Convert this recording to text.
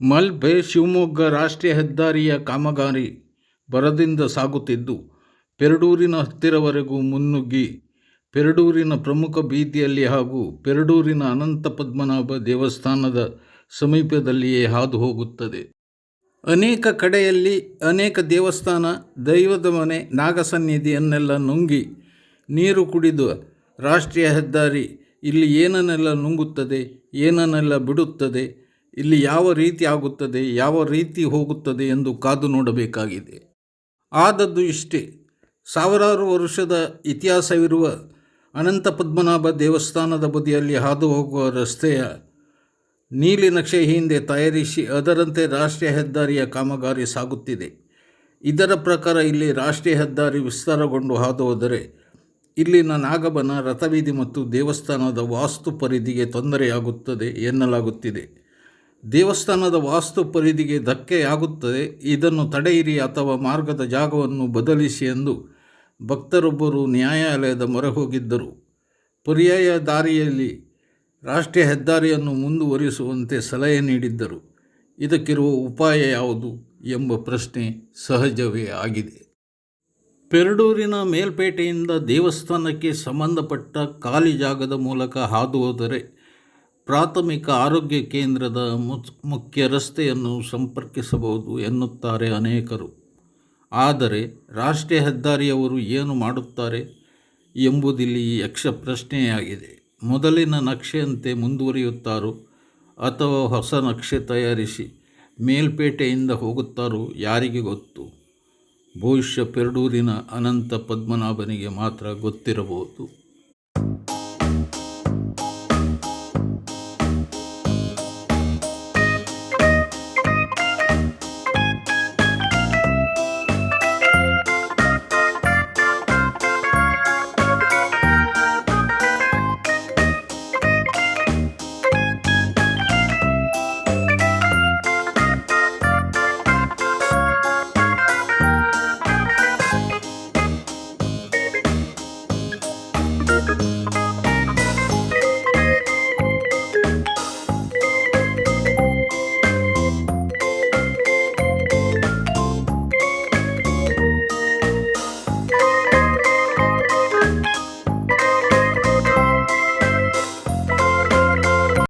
ಮಲ್ಪೆ ಶಿವಮೊಗ್ಗ ರಾಷ್ಟ್ರೀಯ ಹೆದ್ದಾರಿಯ ಕಾಮಗಾರಿ ಬರದಿಂದ ಸಾಗುತ್ತಿದ್ದು, ಪೆರಡೂರಿನ ಹತ್ತಿರವರೆಗೂ ಮುನ್ನುಗ್ಗಿ, ಪೆರಡೂರಿನ ಪ್ರಮುಖ ಬೀದಿಯಲ್ಲಿ ಹಾಗೂ ಪೆರಡೂರಿನ ಅನಂತ ಪದ್ಮನಾಭ ದೇವಸ್ಥಾನದ ಸಮೀಪದಲ್ಲಿಯೇ ಹಾದು ಹೋಗುತ್ತದೆ. ಅನೇಕ ಕಡೆಯಲ್ಲಿ ಅನೇಕ ದೇವಸ್ಥಾನ, ದೈವದ ಮನೆ, ನಾಗಸನ್ನಿಧಿಯನ್ನೆಲ್ಲ ನುಂಗಿ ನೀರು ಕುಡಿದು ರಾಷ್ಟ್ರೀಯ ಹೆದ್ದಾರಿ, ಇಲ್ಲಿ ಏನನ್ನೆಲ್ಲ ನುಂಗುತ್ತದೆ, ಏನನ್ನೆಲ್ಲ ಬಿಡುತ್ತದೆ ಇಲ್ಲಿ ಯಾವ ರೀತಿ ಆಗುತ್ತದೆ, ಯಾವ ರೀತಿ ಹೋಗುತ್ತದೆ ಎಂದು ಕಾದು ನೋಡಬೇಕಾಗಿದೆ. ಆದದ್ದು ಇಷ್ಟೇ, ಸಾವಿರಾರು ವರ್ಷದ ಇತಿಹಾಸವಿರುವ ಅನಂತ ಪದ್ಮನಾಭ ದೇವಸ್ಥಾನದ ಬದಿಯಲ್ಲಿ ಹಾದು ಹೋಗುವ ರಸ್ತೆಯ ನೀಲಿ ನಕ್ಷೆ ಹಿಂದೆ ತಯಾರಿಸಿ ಅದರಂತೆ ರಾಷ್ಟ್ರೀಯ ಹೆದ್ದಾರಿಯ ಕಾಮಗಾರಿ ಸಾಗುತ್ತಿದೆ. ಇದರ ಪ್ರಕಾರ ಇಲ್ಲಿ ರಾಷ್ಟ್ರೀಯ ಹೆದ್ದಾರಿ ವಿಸ್ತಾರಗೊಂಡು ಹಾದು ಹೋದರೆ ಇಲ್ಲಿನ ನಾಗಬನ ರಥವೀಧಿ ಮತ್ತು ದೇವಸ್ಥಾನದ ವಾಸ್ತು ಪರಿಧಿಗೆ ತೊಂದರೆಯಾಗುತ್ತದೆ ಎನ್ನಲಾಗುತ್ತಿದೆ. ದೇವಸ್ಥಾನದ ವಾಸ್ತು ಪರಿಧಿಗೆ ಧಕ್ಕೆಯಾಗುತ್ತದೆ. ಇದನ್ನು ತಡೆಯಿರಿ ಅಥವಾ ಮಾರ್ಗದ ಜಾಗವನ್ನು ಬದಲಿಸಿ ಎಂದು ಭಕ್ತರೊಬ್ಬರು ನ್ಯಾಯಾಲಯದ ಮೊರೆ ಹೋಗಿದ್ದರು ಪರ್ಯಾಯ ದಾರಿಯಲ್ಲಿ ರಾಷ್ಟ್ರೀಯ ಹೆದ್ದಾರಿಯನ್ನು ಮುಂದುವರಿಸುವಂತೆ ಸಲಹೆ ನೀಡಿದ್ದರು. ಇದಕ್ಕಿರುವ ಉಪಾಯ ಯಾವುದು ಎಂಬ ಪ್ರಶ್ನೆ ಸಹಜವೇ ಆಗಿದೆ. ಪೆರಡೂರಿನ ಮೇಲ್ಪೇಟೆಯಿಂದ ದೇವಸ್ಥಾನಕ್ಕೆ ಸಂಬಂಧಪಟ್ಟ ಖಾಲಿ ಜಾಗದ ಮೂಲಕ ಹಾದು ಹೋದರೆ ಪ್ರಾಥಮಿಕ ಆರೋಗ್ಯ ಕೇಂದ್ರದ ಮುಖ್ಯ ರಸ್ತೆಯನ್ನು ಸಂಪರ್ಕಿಸಬಹುದು ಎನ್ನುತ್ತಾರೆ ಅನೇಕರು. ಆದರೆ ರಾಷ್ಟ್ರೀಯ ಹೆದ್ದಾರಿಯವರು ಏನು ಮಾಡುತ್ತಾರೆ ಎಂಬುದಿಲ್ಲಿ ಯಕ್ಷ ಪ್ರಶ್ನೆಯಾಗಿದೆ. ಮೊದಲಿನ ನಕ್ಷೆಯಂತೆ ಮುಂದುವರಿಯುತ್ತಾರೋ ಅಥವಾ ಹೊಸ ನಕ್ಷೆ ತಯಾರಿಸಿ ಮೇಲ್ಪೇಟೆಯಿಂದ ಹೋಗುತ್ತಾರೋ ಯಾರಿಗೆ ಗೊತ್ತು? ಭವಿಷ್ಯ ಪೆರಡೂರಿನ ಅನಂತ ಪದ್ಮನಾಭನಿಗೆ ಮಾತ್ರ ಗೊತ್ತಿರಬಹುದು.